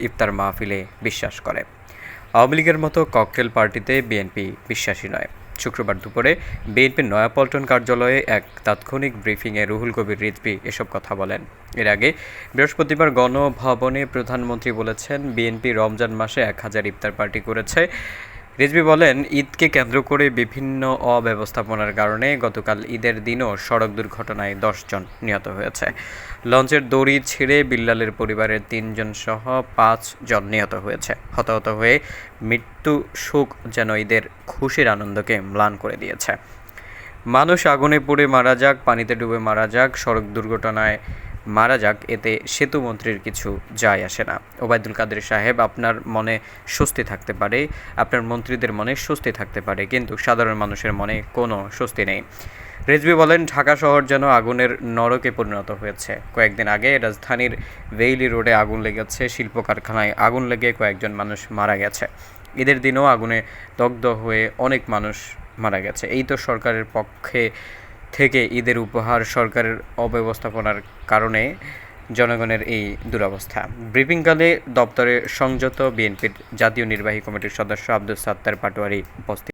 ইফতার মাহফিলে বিশ্বাস করে। আওয়ামী লীগের মতো ককটেল পার্টিতে বিএনপি বিশ্বাসী নয়। শুক্রবার দুপুরে বিএনপির নয়াপল্টন কার্যালয়ে এক তাৎক্ষণিক ব্রিফিংয়ে রুহুল কবির রিজভী এসব কথা বলেন। এর আগে বৃহস্পতিবার গণভবনে প্রধানমন্ত্রী বলেছেন, বিএনপি রমজান মাসে এক হাজার ইফতার পার্টি করেছে। রিজভী বলেন, ঈদকে কেন্দ্র করে বিভিন্ন অব্যবস্থাপনার কারণে গতকাল ঈদের দিনও সড়ক দুর্ঘটনায় দশজন নিহত হয়েছে। লঞ্চের দড়ি ছিঁড়ে বিল্লালের পরিবারের তিনজন সহ পাঁচ জন নিহত হয়েছে। হতাহত হয়ে মৃত্যু শোক যেন ঈদের খুশির আনন্দকে ম্লান করে দিয়েছে। মানুষ আগুনে পুড়ে মারা যাক, পানিতে ডুবে মারা যাক, সড়ক দুর্ঘটনায় মারা যাক, এতে সেতু মন্ত্রীর কিছু যায় আসে না। ওবায়দুল কাদের সাহেব আপনার মনে স্বস্তি থাকতে পারে, আপনার মন্ত্রীদের মনে স্বস্তি থাকতে পারে, কিন্তু সাধারণ মানুষের মনে কোনো স্বস্তি নেই। রেজবি বলেন, ঢাকা শহর যেন আগুনের নরকে পরিণত হয়েছে। কয়েকদিন আগে রাজধানীর ভেইলি রোডে আগুন লেগেছে শিল্প কারখানায় আগুন লেগে কয়েকজন মানুষ মারা গেছে। ঈদের দিনও আগুনে দগ্ধ হয়ে অনেক মানুষ মারা গেছে। এই তো সরকারের পক্ষে থেকে ঈদের উপহার সরকারের অব্যবস্থাপনার কারণে জনগণের এই দুরবস্থা। ব্রিফিংকালে দপ্তরে সংযত বিএনপির জাতীয় নির্বাহী কমিটির সদস্য আব্দুল সাত্তার পাটোয়ারি উপস্থিত